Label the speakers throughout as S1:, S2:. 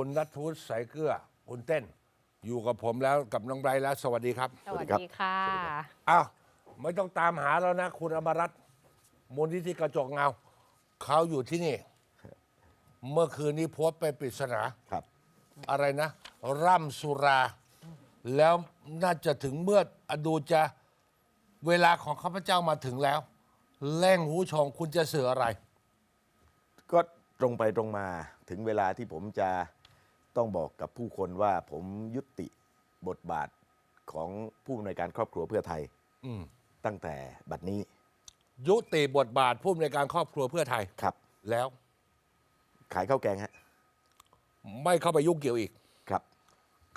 S1: คุณนัทวุฒิสายเกลือคุณเต้น อยู่กับผมแล้วกับน้องไบรท์แล้ว สวัสดีครับ
S2: สวัสดีค่ะ
S1: อ้าวไม่ต้องตามหาแล้วนะ คุณอมรัตน์มูลนิธิกระจกเงาเขาอยู่ที่นี่ เมื่อคืนนี้โพสต์ไปปริศนา
S3: ครับ
S1: อะไรนะ ร่ำสุรา แล้วน่าจะถึงเมื่ออดูจะเวลาของข้าพเจ้ามาถึงแล้วแล่งหูชงคุณจะสื่ออะไร
S3: ก็ตรงไปตรงมาถึงเวลาที่ผมจะ ต้องบอกกับผู้คนว่าผมยุติบทบาทของผู้อำนวยการครอบครัวเพื่อไทย
S1: อืม
S3: ตั้งแต่บัดนี้
S1: ยุติบทบาทผู้อำนวยการครอบครัวเพื่อไทย
S3: ครับ
S1: แล้ว
S3: ขายข้าวแกงฮะ
S1: ไม่เข้าไปยุ่งเกี่ยวอีก
S3: ครับ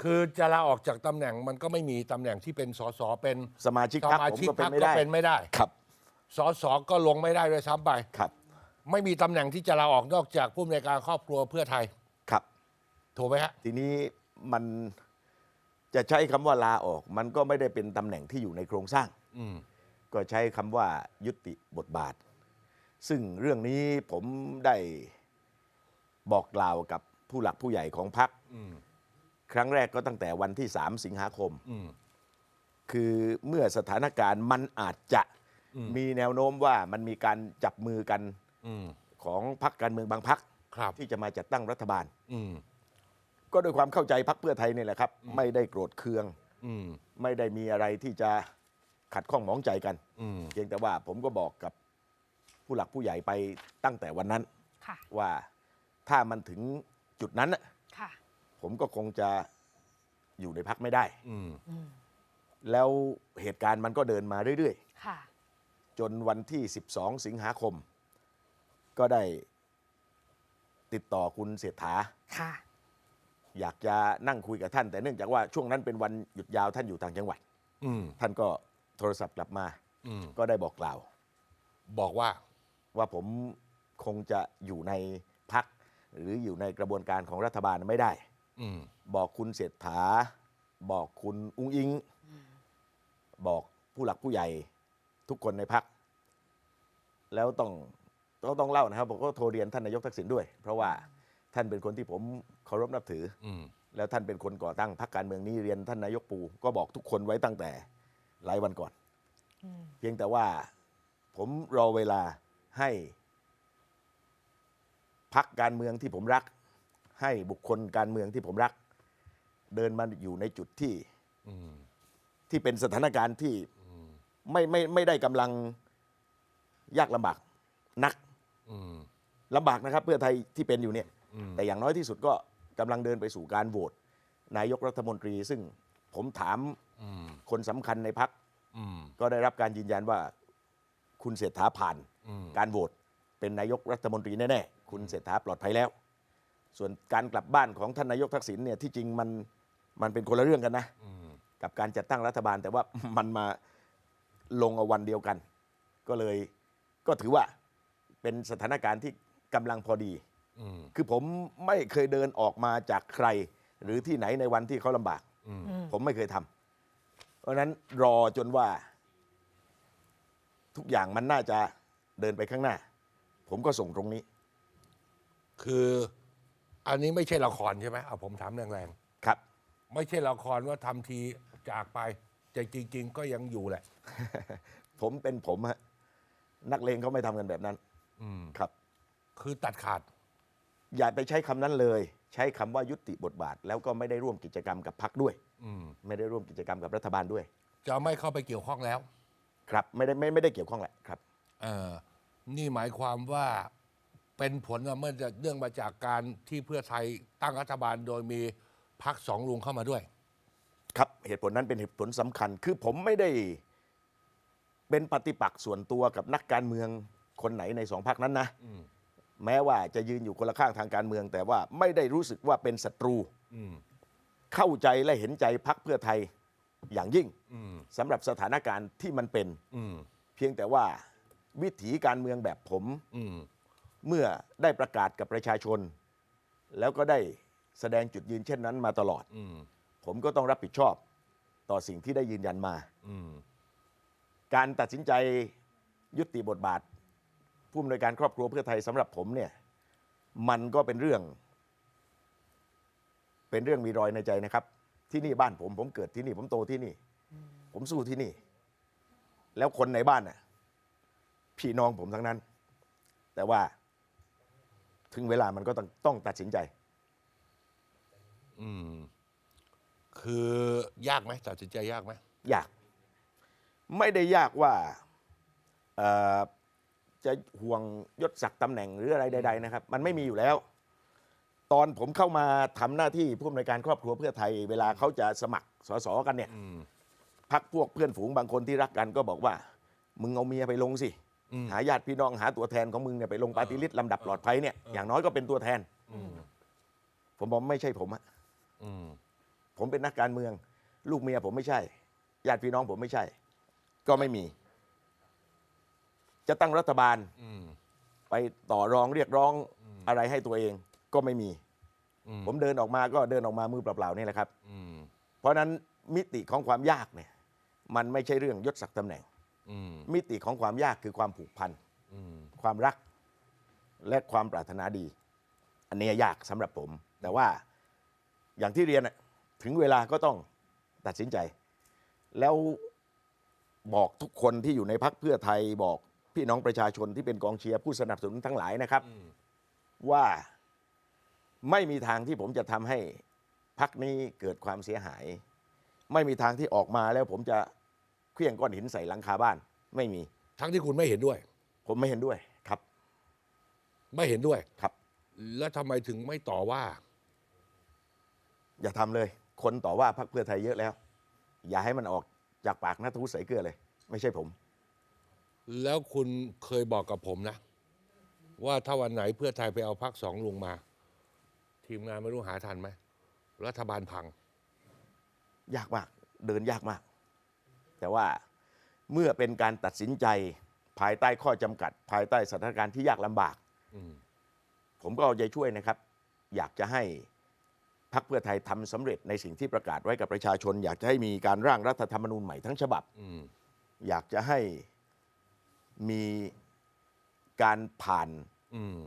S1: คือจะลาออกจากตำแหน่งมันก็ไม่มีตำแหน่งที่เป็นสสเป็น
S3: สมาชิก
S1: ส
S3: พรรค
S1: มา
S3: ผม
S1: ชิก
S3: ก็
S1: พ
S3: เป็
S1: ร
S3: น
S1: รค
S3: ไม่
S1: ก็
S3: ได้
S1: เป็นไม่ได้
S3: ครับ
S1: สสก็ลงไม่ได้ด้วยซ้ำไป
S3: ครับ
S1: ไม่มีตำแหน่งที่จะลาออกนอกจากผู้อำนวยการครอบครัวเพื่อไทย
S3: ครับ
S1: ถูกไหมฮะ
S3: ทีนี้มันจะใช้คำว่าลาออก มันก็ไม่ได้เป็นตำแหน่งที่อยู่ในโครงสร้าง
S1: อืม
S3: ก็ใช้คำว่ายุติบทบาท ซึ่งเรื่องนี้ผมได้บอกกล่าวกับผู้หลักผู้ใหญ่ของพรรค
S1: อืม
S3: ครั้งแรกก็ตั้งแต่วันที่ 3 สิงหาคม
S1: อืม
S3: คือเมื่อสถานการณ์มันอาจจะ
S1: อืม
S3: มีแนวโน้มว่ามันมีการจับมือกัน
S1: อืม
S3: ของพรรคการเมืองบางพรรค
S1: ครับ
S3: ที่จะมาจัดตั้งรัฐบาล
S1: อืม
S3: ก็ด้วยความเข้าใจพรรคเพื่อไทยนี่แหละครับ ไม่ได้โกรธเคือง
S1: อืม
S3: ไม่ได้มีอะไรที่จะขัดข้องหมองใจกัน
S1: อืม
S3: เพียงแต่ว่าผมก็บอกกับผู้หลักผู้ใหญ่ไปตั้งแต่วันนั้น
S2: ค่ะ
S3: ว่าถ้ามันถึงจุดนั้นน่ะ
S2: ค่ะ
S3: ผมก็คงจะอยู่ในพักไม่ได้
S1: อืม
S2: อืม
S3: แล้วเหตุการณ์มันก็เดินมาเรื่อย
S2: ค่ะ
S3: ๆจนวันที่ 12 สิงหาคม ก็ได้ติดต่อคุณเศรษฐา
S2: ค่ะ
S3: อยากจะนั่งคุยกับท่าน แต่เนื่องจากว่าช่วงนั้นเป็นวันหยุดยาวท่านอยู่ต่างจังหวัด
S1: อืม
S3: ท่านก็โทรศัพท์กลับมา
S1: อืม
S3: ก็ได้บอกกล่าว
S1: บอกว่า
S3: ว่าผมคงจะอยู่ในพัก หรืออยู่ในกระบวนการของรัฐบาลไม่ได้
S1: อืม
S3: บอกคุณเศรษฐา บอกคุณอุ้งอิง บอกผู้หลักผู้ใหญ่ทุกคนในพัก แล้วต้องต้องต้องเล่านะครับผมก็โทรเรียนท่านนายกทักษิณด้วย เพราะว่า ท่านเป็นคนที่ผมเคารพนับถือ
S1: อืม
S3: แล้วท่านเป็นคนก่อตั้งพรรคการเมืองนี้เรียนท่านนายกปูก็บอกทุกคนไว้ตั้งแต่หลายวันก่อน
S2: อืม
S3: เพียงแต่ว่าผมรอเวลาให้พักการเมืองที่ผมรัก ให้บุคคลการเมืองที่ผมรัก เดินมาอยู่ในจุดที่
S1: อืม
S3: ที่เป็นสถานการณ์ที่ไม่ไม่ไม่ได้กำลังยากลำบากนัก
S1: อืม
S3: ลำบากนะครับ เพื่อไทยที่เป็นอยู่เนี่ย
S1: อืม
S3: แต่อย่างน้อยที่สุดก็กำลังเดินไปสู่การโหวตนายกรัฐมนตรี ซึ่งผมถาม
S1: อืม
S3: คนสำคัญในพัก
S1: อืม
S3: ก็ได้รับการยืนยันว่า คุณเศรษฐาผ่าน
S1: อืม
S3: การโหวตเป็นนายกรัฐมนตรีแน่ๆคุณเศรษฐาปลอดภัยแล้ว ส่วนการกลับบ้านของท่านนายกทักษิณเนี่ยที่จริงมันมันเป็นคนละเรื่องกันนะ
S1: อืม
S3: กับการจัดตั้งรัฐบาล แต่ว่ามันมาลงเอาวันเดียวกัน ก็เลยก็ถือว่าเป็นสถานการณ์ที่กำลังพอดี
S1: อืม
S3: คือผมไม่เคยเดินออกมาจากใคร หรือที่ไหนในวันที่เขาลำบาก
S1: อืม
S2: อืม
S3: ผมไม่เคยทำเพราะฉะนั้นรอจนว่า ทุกอย่างมันน่าจะเดินไปข้างหน้า ผมก็ส่งตรงนี้
S1: คืออันนี้ไม่ใช่ละครใช่ไหมเอาผมถามแรง
S3: ครับ
S1: ๆ ไม่ใช่ละครว่าทำทีจากไปแต่จริง ๆ ก็ยังอยู่แหละ
S3: ผมเป็นผมฮะนักเลงเขาไม่ทำกันแบบนั้น
S1: อืม
S3: ครับ
S1: คือตัดขาด
S3: อย่าไปใช้คำนั้นเลย ใช้คำว่ายุติบทบาท แล้วก็ไม่ได้ร่วมกิจกรรมกับพรรคด้วย
S1: อืม
S3: ไม่ได้ร่วมกิจกรรมกับรัฐบาลด้วย
S1: จะไม่เข้าไปเกี่ยวข้องแล้ว
S3: ครับ ไม่ได้ไม่ไม่ได้เกี่ยวข้องแหละครับ
S1: เออนี่หมายความว่าเป็นผลเมื่อจะเนื่องมาจากการที่เพื่อไทยตั้งรัฐบาลโดยมีพักสองลุงเข้ามาด้วย
S3: ครับเหตุผลนั้นเป็นเหตุผลสำคัญ คือผมไม่ได้เป็นปฏิปักษ์ส่วนตัวกับนักการเมืองคนไหนในสองพรรคนั้นนะ
S1: อืม
S3: แม้ว่าจะยืนอยู่คนละข้างทางการเมือง แต่ว่าไม่ได้รู้สึกว่าเป็นศัตรู
S1: อืม
S3: เข้าใจและเห็นใจพักเพื่อไทยอย่างยิ่ง
S1: อืม
S3: สำหรับสถานการณ์ที่มันเป็น
S1: อืม
S3: เพียงแต่ว่าวิถีการเมืองแบบผม
S1: อืม
S3: เมื่อได้ประกาศกับประชาชน แล้วก็ได้แสดงจุดยืนเช่นนั้นมาตลอด
S1: อืม
S3: ผมก็ต้องรับผิดชอบต่อสิ่งที่ได้ยืนยันมา
S1: อืม
S3: การตัดสินใจยุติบทบาท ผู้อำนวยการครอบครัวเพื่อไทยสำหรับผมเนี่ยมันก็เป็นเรื่อง เป็นเรื่องมีรอยในใจนะครับ ที่นี่บ้านผมผมเกิดที่นี่ ผมโตที่นี่ ผมสู้ที่นี่ แล้วคนในบ้านน่ะพี่น้องผมทั้งนั้น แต่ว่าถึงเวลามันก็ต้องต้องตัดสินใจ
S1: อืม คือยากไหมตัดสินใจยากไหม
S3: ยาก ไม่ได้ยากว่าเอ่อ จะห่วงยศศักดิ์ตำแหน่งหรืออะไรใด ๆ นะครับ มันไม่มีอยู่แล้ว ตอนผมเข้ามาทำหน้าที่ผู้อำนวยการครอบครัวเพื่อไทย เวลาเขาจะสมัครสสกันเนี่ย
S1: อืม
S3: พักพวกเพื่อนฝูงบางคนที่รักกันก็บอกว่า มึงเอาเมียไปลงสิ
S1: อืม
S3: หาญาติพี่น้องหาตัวแทนของมึงเนี่ยไปลงปาร์ตี้ลิสต์ลำดับปลอดภัยเนี่ยอย่างน้อยก็เป็นตัวแทน
S1: อืม
S3: ผมบอกไม่ใช่ผมอะ
S1: อืม
S3: ผมเป็นนักการเมือง ลูกเมียผมไม่ใช่ญาติพี่น้องผมไม่ใช่ ก็ไม่มี จะตั้งรัฐบาล
S1: อืม
S3: ไปต่อรองเรียกร้องอะไรให้ตัวเองก็ไม่มี
S1: อืม
S3: ผมเดินออกมาก็เดินออกมามือเปล่าๆนี่แหละครับ
S1: อืม
S3: เพราะฉะนั้นมิติของความยากเนี่ย มันไม่ใช่เรื่องยศศักดิ์ตำแหน่ง
S1: อืม
S3: มิติของความยากคือความผูกพัน
S1: อืม
S3: ความรัก และความปรารถนาดี อันนี้ยากสำหรับผม แต่ว่าอย่างที่เรียนน่ะถึงเวลาก็ต้องตัดสินใจ แล้วบอกทุกคนที่อยู่ในพักเพื่อไทยบอก พี่น้องประชาชนที่เป็นกองเชียร์ผู้สนับสนุนทั้งหลายนะครับ
S1: อืม
S3: ว่าไม่มีทางที่ผมจะทำให้พักนี้เกิดความเสียหาย ไม่มีทางที่ออกมาแล้วผมจะเคลื่องก้อนหินใส่หลังคาบ้าน ไม่มี
S1: ทั้งที่คุณไม่เห็นด้วย
S3: ผมไม่เห็นด้วยครับ
S1: ไม่เห็นด้วย
S3: ครับ
S1: แล้วทำไมถึงไม่ต่อว่า
S3: อย่าทำเลย คนต่อว่าพรรคเพื่อไทยเยอะแล้ว อย่าให้มันออกจากปากนัทวุฒิใส่เกลือเลย ไม่ใช่ผม
S1: แล้วคุณเคยบอกกับผมนะ ว่าถ้าวันไหนเพื่อไทยไปเอาพักสองลุงมา ทีมงานไม่รู้หาทันไหมรัฐบาลพัง
S3: ยากมาก เดินยากมาก แต่ว่าเมื่อเป็นการตัดสินใจภายใต้ข้อจำกัด ภายใต้สถานการณ์ที่ยากลำบาก
S1: อืม
S3: ผมก็เอาใจช่วยนะครับ อยากจะให้พรรคเพื่อไทยทำสำเร็จในสิ่งที่ประกาศไว้กับประชาชน อยากจะให้มีการร่างรัฐธรรมนูญใหม่ทั้งฉบับ
S1: อืม
S3: อยากจะให้ มีการผ่าน
S1: อืม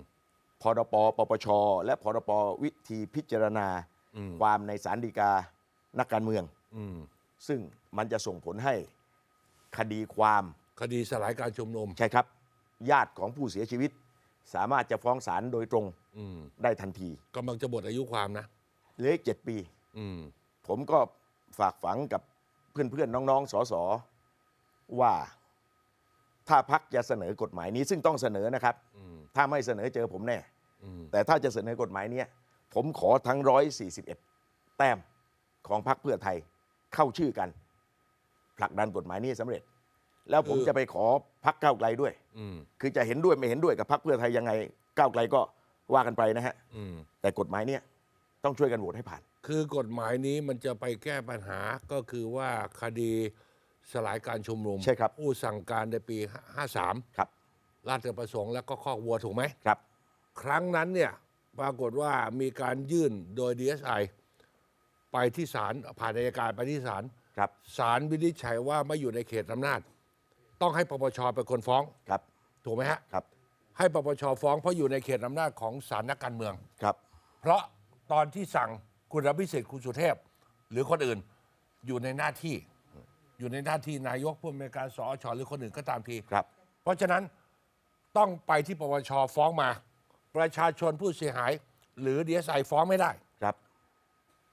S3: พรปปปช และพรปวิธีพิจารณา
S1: อืม
S3: ความในศาลฎีกานักการเมือง
S1: อืม
S3: ซึ่งมันจะส่งผลให้คดีความ
S1: คดีสลายการชุมนุม
S3: ใช่ครับ ญาติของผู้เสียชีวิต สามารถจะฟ้องศาลโดยตรง
S1: อืม
S3: ได้ทันที
S1: กำลังจะหมดอายุความนะ
S3: เหลืออีกเจ็ดปี
S1: อืม
S3: ผมก็ฝากฝังกับเพื่อนๆ น้องๆสสว่า ถ้าพักจะเสนอกฎหมายนี้ซึ่งต้องเสนอนะครับ
S1: อืม
S3: ถ้าไม่เสนอเจอผมแน่
S1: อืม
S3: แต่ถ้าจะเสนอกฎหมายเนี้ยผมขอทั้ง 141 แต้มของพรรคเพื่อไทยเข้าชื่อกัน ผลักดันกฎหมายนี้ให้สำเร็จ แล้วผมจะไปขอพักก้าวไกลด้วย
S1: อืม
S3: คือจะเห็นด้วยไม่เห็นด้วยกับพรรคเพื่อไทยยังไงก้าวไกลก็ว่ากันไปนะฮะ
S1: อืม
S3: แต่กฎหมายเนี้ยต้องช่วยกันโหวตให้ผ่าน
S1: คือกฎหมายนี้มันจะไปแก้ปัญหาก็คือว่าคดี สลายการชุมนุม
S3: ใช่ครับ
S1: ผู้สั่งการในปี 53
S3: ครับ
S1: ราชประสงค์และก็ข้อกวัวถูกไหม
S3: ครับ
S1: ครั้งนั้นเนี่ยปรากฏว่ามีการยื่นโดย DSI ไปที่ศาลผ่านอัยการไปที่ศาล
S3: ครับ
S1: ศาลวินิจฉัยว่าไม่อยู่ในเขตอำนาจ ต้องให้ปปชเป็นคนฟ้อง
S3: ครับ
S1: ถูกไหมฮะ
S3: ครับ
S1: ให้ปปชฟ้องเพราะอยู่ในเขตอำนาจของศาลนักการเมือง
S3: ครับ
S1: เพราะตอนที่สั่งคุณอภิสิทธิ์คุณสุเทพ หรือคนอื่นอยู่ในหน้าที่ อยู่ในหน้าที่นายกผู้อำนวยการสอชหรือคนอื่นก็ตามที
S3: ครับ
S1: เพราะฉะนั้นต้องไปที่ปปชฟ้องมา ประชาชนผู้เสียหาย หรือดีเอสไอฟ้องไม่ได้
S3: ครับ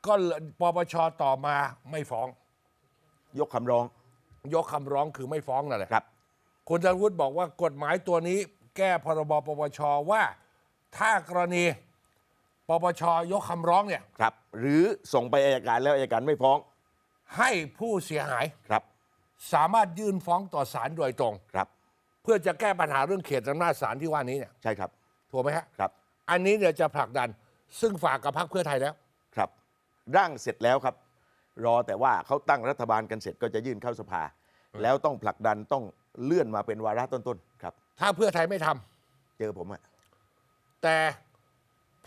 S1: ก็เลยปปชต่อมาไม่ฟ้อง
S3: ยกคำร้อง
S1: ยกคำร้องคือไม่ฟ้องนั่นแหละ
S3: ครับ
S1: คุณธนวุฒิบอกว่ากฎหมายตัวนี้ แก้พรบปปชว่าถ้ากรณีปปชยกคำร้องเนี่ย
S3: ครับ หรือส่งไปอายการแล้วอายการไม่ฟ้อง
S1: ให้ผู้เสียหาย
S3: ครับ
S1: สามารถยื่นฟ้องต่อศาลโดยตรง
S3: ครับ
S1: เพื่อจะแก้ปัญหาเรื่องเขตอำนาจศาลที่ว่านี้เนี่ย
S3: ใช่ครับ
S1: ถูกไหมฮะ
S3: ครับ
S1: อันนี้เนี่ยจะผลักดันซึ่งฝากกับพรรคเพื่อไทยแล้ว
S3: ครับ ร่างเสร็จแล้วครับ รอแต่ว่าเขาตั้งรัฐบาลกันเสร็จก็จะยื่นเข้าสภา แล้วต้องผลักดันต้องเลื่อนมาเป็นวาระต้นๆครับ
S1: ถ้าเพื่อไทยไม่ทำ
S3: เจอผมอะ
S1: แต่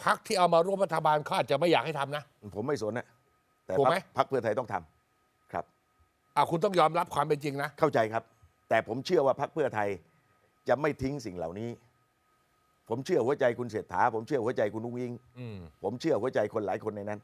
S1: พรรคที่เอามาร่วมรัฐบาลเขาอาจจะไม่อยากให้ทำนะ
S3: ผมไม่สนนะแต่
S1: ถูก
S3: พร
S1: ไหม
S3: รคพรรคเพื่อไทยต้องทำครับ
S1: อะคุณต้องยอมรับความเป็นจริงนะ
S3: เข้าใจครับ แต่ผมเชื่อว่าพรรคเพื่อไทยจะไม่ทิ้งสิ่งเหล่านี้ ผมเชื่อหัวใจคุณเศรษฐา ผมเชื่อหัวใจคุณนุ้งยิง
S1: อืม
S3: ผมเชื่อหัวใจคนหลายคนในนั้น